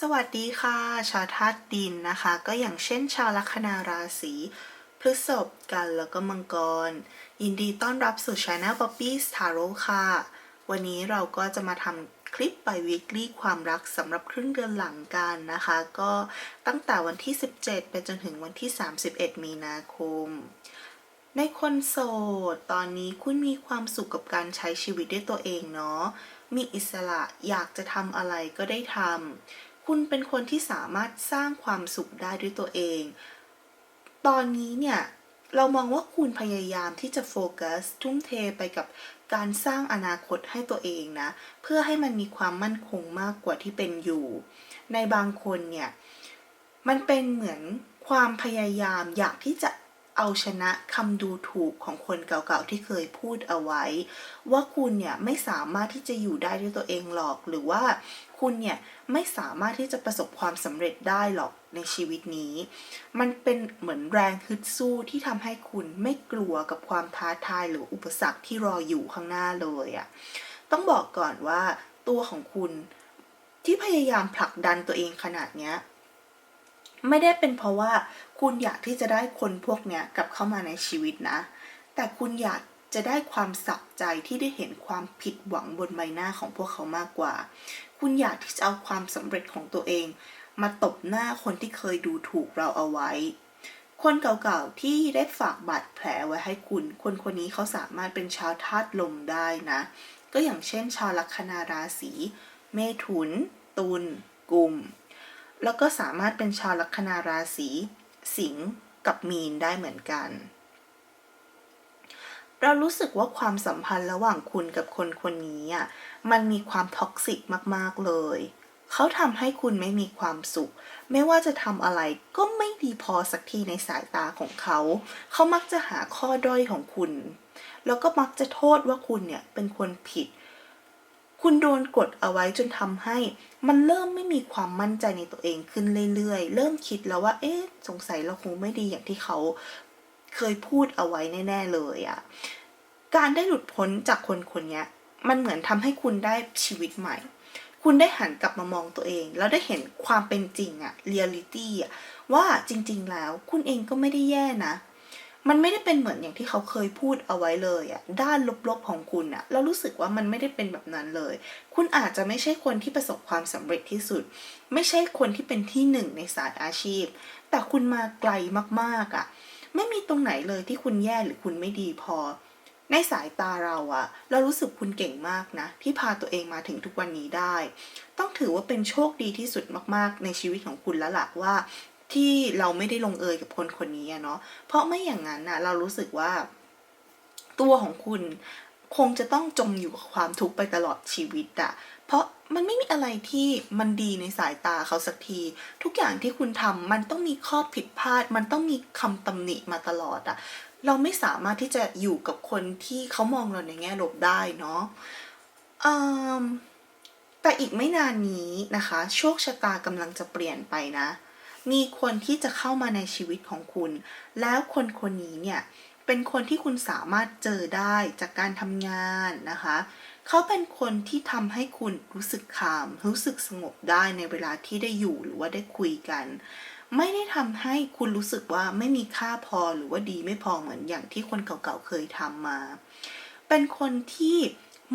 สวัสดีค่ะ ชาวธาตุดินนะคะ ก็อย่างเช่นชาวลัคนาราศีพฤษภกันแล้วก็มังกร ยินดีต้อนรับสู่ Channel Poppy's Tarot ค่ะ วันนี้เราก็จะมาทำคลิปไป weekly ความรักสำหรับครึ่งเดือนหลังกันนะคะ ก็ตั้งแต่วันที่ 17 ไปจนถึงวันที่ 31 มีนาคม ในคนโสด ตอนนี้คุณมีความสุขกับการใช้ชีวิตด้วยตัวเองเนาะมีอิสระอยากจะทำอะไรก็ได้ทำ คุณเป็นคนที่สามารถสร้างความสุขได้ด้วยตัวเอง ตอนนี้เนี่ยเรามองว่าคุณพยายามที่จะโฟกัสทุ่มเทไปกับการสร้างอนาคตให้ตัวเองนะ เพื่อให้มันมีความมั่นคงมากกว่าที่เป็นอยู่ ในบางคนเนี่ย มันเป็นเหมือนความพยายามอยากที่จะ เอาชนะคำดูถูกของคนเก่าๆที่เคยพูดเอาไว้ ว่าคุณเนี่ยไม่สามารถที่จะอยู่ได้ด้วยตัวเองหรอก หรือว่าคุณเนี่ยไม่สามารถที่จะประสบความสำเร็จได้หรอกในชีวิตนี้ มันเป็นเหมือนแรงฮึดสู้ที่ทำให้คุณไม่กลัวกับความท้าทายหรืออุปสรรคที่รออยู่ข้างหน้าเลยอะ่ะต้องบอกก่อนว่าตัวของคุณที่พยายามผลักดันตัวเองขนาดเนี้ย ไม่ได้เป็นเพราะว่าคุณอยากที่จะได้คนพวกเนี้ยกลับเข้ามาในชีวิตนะ แต่คุณอยากจะได้ความสักใจที่ได้เห็นความผิดหวังบนใบหน้าของพวกเขามากกว่า คุณอยากที่จะเอาความสำเร็จของตัวเอง มาตบหน้าคนที่เคยดูถูกเราเอาไว้ คนเก่าๆที่ได้ฝากบาดแผลไว้ให้คุณ คนคนนี้เขาสามารถเป็นชาวธาตุลมได้นะ ก็อย่างเช่น ชาวลัคนาราศี เมถุน ตุลกลุ่ม แล้วก็สามารถเป็นชาวลัคนาราศีสิงห์กับมีนได้เหมือนกัน เรารู้สึกว่าความสัมพันธ์ระหว่างคุณกับคนคนนี้อะมันมีความท็อกซิกมากๆเลย เขาทำให้คุณไม่มีความสุข ไม่ว่าจะทำอะไรก็ไม่ดีพอสักทีในสายตาของเขา เขามักจะหาข้อด้อยของคุณ แล้วก็มักจะโทษว่าคุณเนี่ยเป็นคนผิด คุณโดนกดเอาไว้จนทำให้ มันเริ่มไม่มีความมั่นใจในตัวเองขึ้นเรื่อยๆ เริ่มคิดแล้วว่า เอ๊ะ สงสัยเราคงไม่ดีอย่างที่เขาเคยพูดเอาไว้แน่ ๆ เลยอะการได้หลุดพ้นจากคนคนนี้มันเหมือนทำให้คุณได้ชีวิตใหม่ คุณได้หันกลับมามองตัวเอง แล้วได้เห็นความเป็นจริงอะเรียลิตี้อะว่าจริง ๆ แล้วคุณเองก็ไม่ได้แย่นะ มันไม่ได้เป็นเหมือนอย่างที่เขาเคยพูดเอาไว้เลยอะด้านลบๆของคุณอะเรารู้สึกว่ามันไม่ได้เป็นแบบนั้นเลย คุณอาจจะไม่ใช่คนที่ประสบความสำเร็จที่สุด ไม่ใช่คนที่เป็นที่หนึ่งในสายอาชีพ แต่คุณมาไกลมากๆอะไม่มีตรงไหนเลยที่คุณแย่หรือคุณไม่ดีพอ ในสายตาเราอะเรารู้สึกคุณเก่งมากนะ ที่พาตัวเองมาถึงทุกวันนี้ได้ ต้องถือว่าเป็นโชคดีที่สุดมากๆ ในชีวิตของคุณแล้วล่ะว่า ที่เราไม่ได้ลงเอยกับคนคนนี้เนาะเพราะไม่อย่างนั้นน่ะเรารู้สึกว่า ตัวของคุณคงจะต้องจมอยู่กับความทุกข์ไปตลอดชีวิตอะเพราะมันไม่มีอะไรที่มันดีในสายตาเขาสักที ทุกอย่างที่คุณทำมันต้องมีข้อผิดพลาด มันต้องมีคำตำหนิมาตลอดอะเราไม่สามารถที่จะอยู่กับคนที่เขามองเราในแง่ลบได้เนาะแต่อีกไม่นานนี้นะคะ โชคชะตากำลังจะเปลี่ยนไปนะ มีคนที่จะเข้ามาในชีวิตของคุณ แล้วคนคนนี้เนี่ยเป็นคนที่คุณสามารถเจอได้จากการทำงานนะคะ เขาเป็นคนที่ทำให้คุณรู้สึกขาม รู้สึกสงบได้ในเวลาที่ได้อยู่หรือว่าได้คุยกัน ไม่ได้ทำให้คุณรู้สึกว่าไม่มีค่าพอหรือว่าดีไม่พอเหมือนอย่างที่คนเก่าๆเคยทำมา เป็นคนที่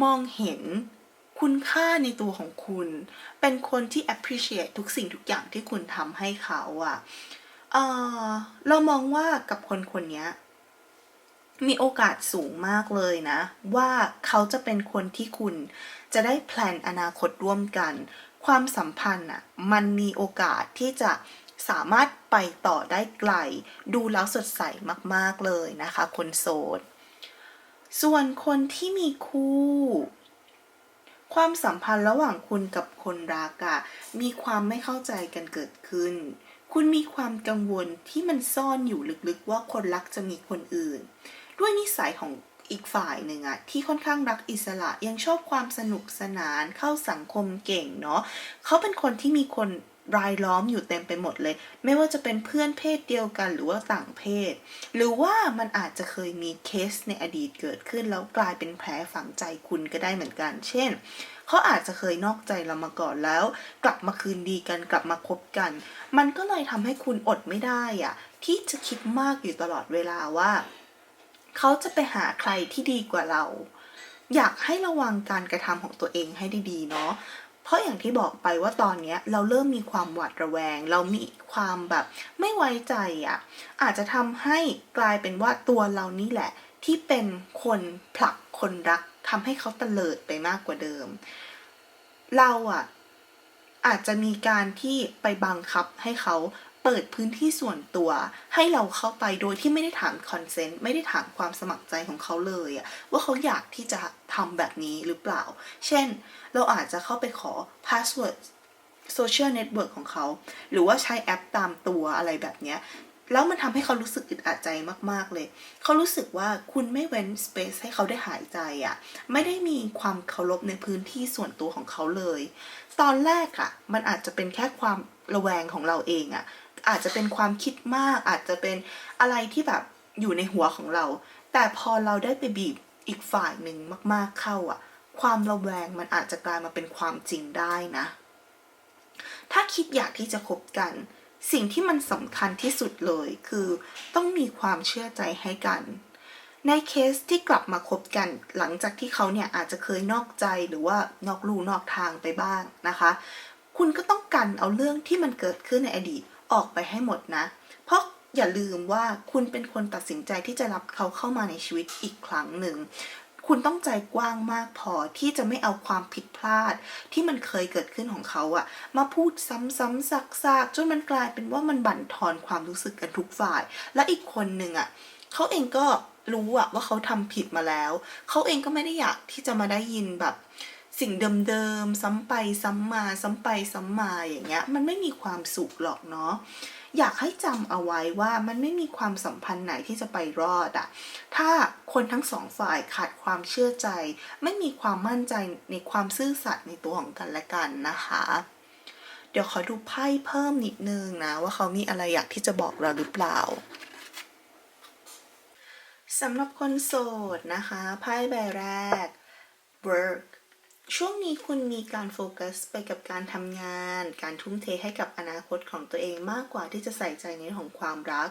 มองเห็น คุณค่าในตัวของคุณ เป็นคนที่ appreciate ทุกสิ่งทุกอย่างที่คุณทำให้เขาอะเออเรามองว่ากับคนคนนี้มีโอกาสสูงมากเลยนะ ว่าเขาจะเป็นคนที่คุณจะได้แพลนอนาคตร่วมกัน ความสัมพันธ์อะมันมีโอกาสที่จะสามารถไปต่อได้ไกล ดูแล้วสดใสมาก ๆ เลยนะคะ คนโสด ส่วนคนที่มีคู่ ความสัมพันธ์ระหว่างคุณกับคนรักอะมีความไม่เข้าใจกันเกิดขึ้น คุณมีความกังวลที่มันซ่อนอยู่ลึกๆ ว่าคนรักจะมีคนอื่น ด้วยนิสัยของอีกฝ่ายหนึ่งอะที่ค่อนข้างรักอิสระยังชอบความสนุกสนานเข้าสังคมเก่งเนาะเขาเป็นคนที่มีคน รายล้อมอยู่เต็มไปหมดเลย ไม่ว่าจะเป็นเพื่อนเพศเดียวกันหรือว่าต่างเพศ หรือว่ามันอาจจะเคยมีเคสในอดีตเกิดขึ้น แล้วกลายเป็นแผลฝังใจคุณก็ได้เหมือนกัน เช่นเขาอาจจะเคยนอกใจเรามาก่อนแล้ว กลับมาคืนดีกันกลับมาคบกัน มันก็เลยทำให้คุณอดไม่ได้อะที่จะคิดมากอยู่ตลอดเวลาว่า เขาจะไปหาใครที่ดีกว่าเรา อยากให้ระวังการกระทำของตัวเองให้ดีๆเนาะ เพราะอย่างที่บอกไปว่าตอนเนี้ยเราเริ่มมีความหวาดระแวง เรามีความแบบไม่ไว้ใจอะ่ะอาจจะทำให้กลายเป็นว่าตัวเรานี่แหละ ที่เป็นคนผลักคนรักทำให้เขาเตลิดไปมากกว่าเดิม เราอะอาจจะมีการที่ไปบังคับให้เขา เปิดพื้นที่ส่วนตัวให้เราเข้าไปโดยที่ไม่ได้ถามคอนเซนต์ไม่ได้ถามความสมัครใจของเขาเลยอะว่าเขาอยากที่จะทำแบบนี้หรือเปล่า เช่น เราอาจจะเข้าไปขอพาสเวิร์ดโซเชียลเน็ตเวิร์กของเขา หรือว่าใช้แอปตามตัวอะไรแบบเนี้ยแล้วมันทำให้เขารู้สึกอึดอัดใจมาก ๆ เลย เขารู้สึกว่าคุณไม่เว้นสเปซให้เขาได้หายใจอะ่ะ ไม่ได้มีความเคารพในพื้นที่ส่วนตัวของเขาเลย ตอนแรกอะ่ะ มันอาจจะเป็นแค่ความระแวงของเราเองอะ่ะ อาจจะเป็นความคิดมาก อาจจะเป็นอะไรที่แบบอยู่ในหัวของเรา แต่พอเราได้ไปบีบอีกฝ่ายหนึ่งมากๆเข้าอะความระแวงมันอาจจะกลายมาเป็นความจริงได้นะ ถ้าคิดอยากที่จะคบกัน สิ่งที่มันสำคัญที่สุดเลยคือต้องมีความเชื่อใจให้กันในเคสที่กลับมาคบกันหลังจากที่เขาเนี่ยอาจจะเคยนอกใจหรือว่านอกลู่นอกทางไปบ้างนะคะ คุณก็ต้องกันเอาเรื่องที่มันเกิดขึ้นในอดีต ออกไปให้หมดนะ เพราะอย่าลืมว่าคุณเป็นคนตัดสินใจที่จะรับเขาเข้ามาในชีวิตอีกครั้งหนึ่ง คุณต้องใจกว้างมากพอที่จะไม่เอาความผิดพลาด ที่มันเคยเกิดขึ้นของเขาอะมาพูดซ้ำๆซักๆจนมันกลายเป็นว่ามันบั่นทอนความรู้สึกกันทุกฝ่าย และอีกคนหนึ่งอะเขาเองก็รู้อะว่าเขาทำผิดมาแล้ว เขาเองก็ไม่ได้อยากที่จะมาได้ยินแบบ สิ่งเดิมๆซ้ำไปซ้ำมาซ้ำไปซ้ำมาอย่างเงี้ยมันไม่มีความสุขหรอกเนาะอยากให้จำเอาไว้ว่ามันไม่มีความสัมพันธ์ไหนที่จะไปรอดอะถ้าคนทั้งสองฝ่ายขาดความเชื่อใจ ไม่มีความมั่นใจในความซื่อสัตย์ในตัวของกันและกันนะคะ เดี๋ยวขอดูไพ่เพิ่มนิดนึงนะ ว่าเขามีอะไรอยากที่จะบอกเราหรือเปล่าสำหรับคนโสดนะคะไพ่ใบแรก work ช่วงนี้คุณมีการโฟกัสไปกับการทำงาน การทุ่มเทให้กับอนาคตของตัวเองมากกว่าที่จะใส่ใจในเรื่องของความรัก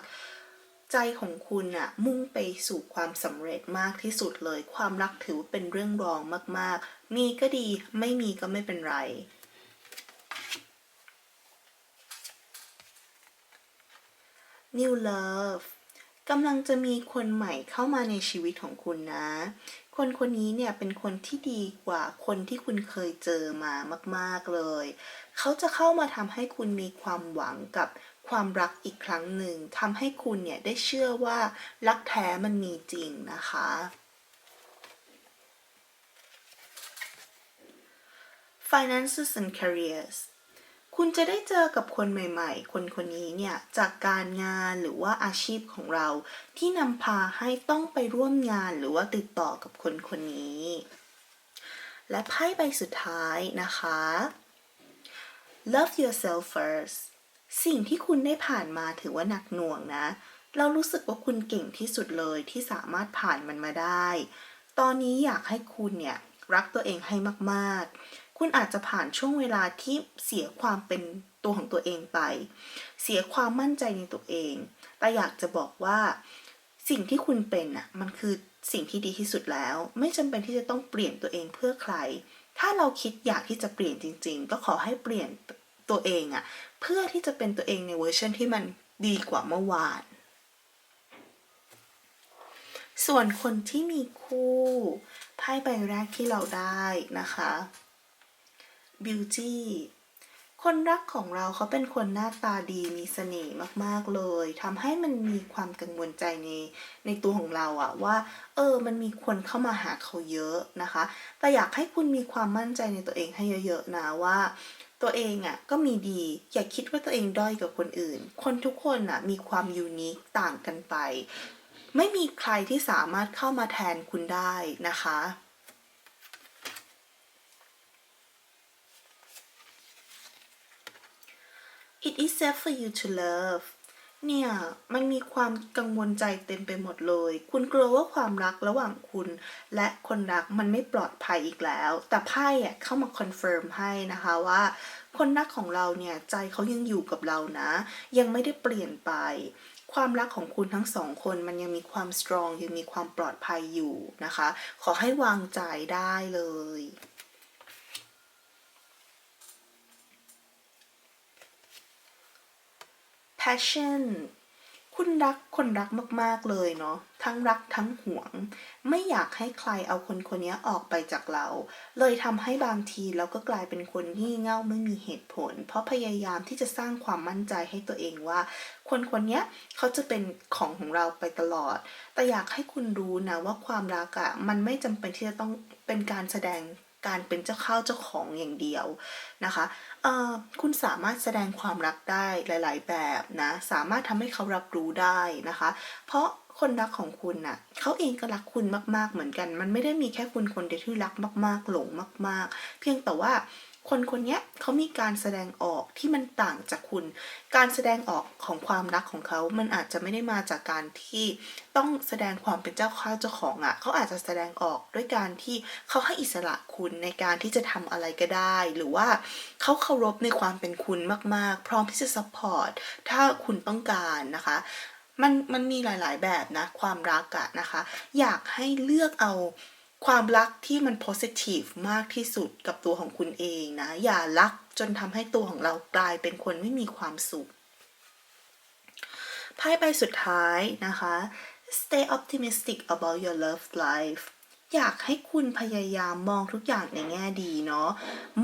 ใจของคุณอะมุ่งไปสู่ความสำเร็จมากที่สุดเลย ความรักถือว่าเป็นเรื่องรองมากๆ มีก็ดีไม่มีก็ไม่เป็นไร New Love กำลังจะมีคนใหม่เข้ามาในชีวิตของคุณนะ คนคนนี้เนี่ยเป็นคนที่ดีกว่าคนที่คุณเคยเจอมามาก ๆเลย เขาจะเข้ามาทำให้คุณมีความหวังกับความรักอีกครั้งหนึ่งทำให้คุณเนี่ยได้เชื่อว่ารักแท้มันมีจริงนะคะ Finances and Careers คุณจะได้เจอกับคนใหม่ ๆ คนคนนี้เนี่ยจากการงานหรือว่าอาชีพของเรา ที่นำพาให้ต้องไปร่วมงานหรือว่าติดต่อกับคนคนนี้ และไพ่ใบสุดท้ายนะคะ Love yourself first สิ่งที่คุณได้ผ่านมาถือว่าหนักหน่วงนะ เรารู้สึกว่าคุณเก่งที่สุดเลยที่สามารถผ่านมันมาได้ ตอนนี้อยากให้คุณเนี่ยรักตัวเองให้มากๆ คุณอาจจะผ่านช่วงเวลาที่เสียความเป็นตัวของตัวเองไป เสียความมั่นใจในตัวเอง แต่อยากจะบอกว่าสิ่งที่คุณเป็นอะมันคือสิ่งที่ดีที่สุดแล้ว ไม่จำเป็นที่จะต้องเปลี่ยนตัวเองเพื่อใคร ถ้าเราคิดอยากที่จะเปลี่ยนจริง ๆ ก็ขอให้เปลี่ยนตัวเองอะเพื่อที่จะเป็นตัวเองในเวอร์ชันที่มันดีกว่าเมื่อวาน ส่วนคนที่มีคู่ไพ่ใบแรกที่เราได้นะคะ Beauty คนรักของเราเขาเป็นคนหน้าตาดีมีเสน่ห์มาก ๆ เลยทำให้มันมีความกังวลใจในในตัวของเราอะว่า เออ มันมีคนเข้ามาหาเขาเยอะนะคะ แต่อยากให้คุณมีความมั่นใจในตัวเองให้เยอะ ๆ นะว่า ตัวเองอะก็มีดี อย่าคิดว่าตัวเองด้อยกับคนอื่น คนทุกคนอะมีความยูนิคต่างกันไป ไม่มีใครที่สามารถเข้ามาแทนคุณได้นะคะ It is safe for you to love เนี่ยมันมีความกังวลใจเต็มไปหมดเลย คุณกลัวว่าความรักระหว่างคุณ และคนรักมันไม่ปลอดภัยอีกแล้ว แต่ไพ่เข้ามาคอนเฟิร์มให้นะคะว่า คนรักของเราเนี่ยใจเขายังอยู่กับเรานะ ยังไม่ได้เปลี่ยนไป ความรักของคุณทั้งสองคนมันยังมีความสตรองยังมีความปลอดภัยอยู่นะคะ ขอให้วางใจได้เลย passion คุณรักคนรักมากๆเลยเนาะทั้งรักทั้งหวง ไม่อยากให้ใครเอาคนคนนี้ออกไปจากเรา เลยทำให้บางทีเราก็กลายเป็นคนงี่เง่าไม่มีเหตุผล เพราะพยายามที่จะสร้างความมั่นใจให้ตัวเองว่า คนคนนี้เขาจะเป็นของของเราไปตลอด แต่อยากให้คุณรู้นะว่าความรักอะมันไม่จำเป็นที่จะต้องเป็นการแสดง การเป็นเจ้าข้าวเจ้าของอย่างเดียวนะคะเอ่อคุณสามารถแสดงความรักได้หลาย ๆ แบบนะสามารถทำให้เขารับรู้ได้นะคะ เพราะคนรักของคุณน่ะเขาเองก็รักคุณมาก ๆ เหมือนกัน มันไม่ได้มีแค่คุณคนเดียวที่รักมาก ๆ หลงมาก ๆ เพียงแต่ว่า คนคนนี้เขามีการแสดงออกที่มันต่างจากคุณ การแสดงออกของความรักของเขา มันอาจจะไม่ได้มาจากการที่ต้องแสดงความเป็นเจ้าข้าเจ้าของอะ่ะ เขาอาจจะแสดงออกด้วยการที่เขาให้อิสระคุณในการที่จะทำอะไรก็ได้ หรือว่าเขาเคารพในความเป็นคุณมากๆ พร้อมที่จะซัพพอร์ตถ้าคุณต้องการนะคะมันมันมีหลาย ๆ แบบนะ ความรักอะนะคะ อยากให้เลือกเอา ความรักที่มัน positive มากที่สุดกับตัวของคุณเองนะ อย่ารักจนทำให้ตัวของเรากลายเป็นคนไม่มีความสุขไพ่ใบสุดท้ายนะคะ stay optimistic about your love life อยากให้คุณพยายามมองทุกอย่างในแง่ดีเนาะ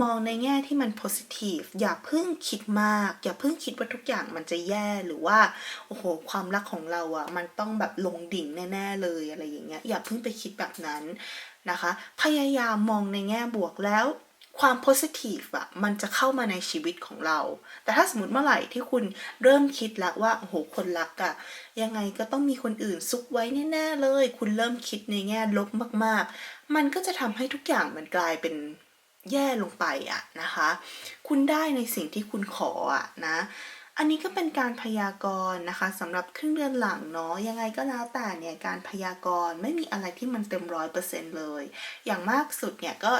มองในแง่ที่มัน positive อย่าเพิ่งคิดมาก อย่าเพิ่งคิดว่าทุกอย่างมันจะแย่หรือว่าโอ้โหความรักของเราอะ่ะมันต้องแบบลงดิ่งแน่ๆเลยอะไรอย่างเงี้ยอย่าเพิ่งไปคิดแบบนั้นนะคะ พยายามมองในแง่บวกแล้ว ความโพสิทีฟอะมันจะเข้ามาในชีวิตของเรา แต่ถ้าสมมติเมื่อไหร่ที่คุณเริ่มคิดแล้วว่าโอ้โหคนรักอะยังไงก็ต้องมีคนอื่นซุกไว้แน่ๆเลย คุณเริ่มคิดในแง่ลบมากๆ มันก็จะทำให้ทุกอย่างมันกลายเป็นแย่ลงไปอะนะคะ คุณได้ในสิ่งที่คุณขออะนะ อันนี้ก็เป็นการพยากรณ์นะคะสำหรับครึ่งเดือนหลังเนาะยังไงก็แล้วแต่เนี่ยการพยากรณ์ไม่มีอะไรที่มันเต็มร้อยเปอร์เซ็นต์เลย อย่างมากสุดเนี่ยก็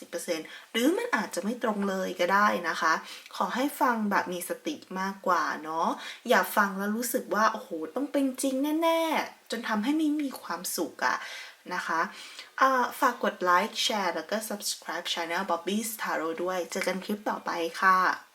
70-80%หรือมันอาจจะไม่ตรงเลยก็ได้นะคะ ขอให้ฟังแบบมีสติมากกว่าเนาะอย่าฟังแล้วรู้สึกว่า โอ้โห ต้องเป็นจริงแน่ ๆ จนทำให้ไม่มีความสุขอะนะคะฝากกดไลค์แชร์แล้วก็ subscribe channel Bobby's Tarot ด้วย เจอกันคลิปต่อไปค่ะ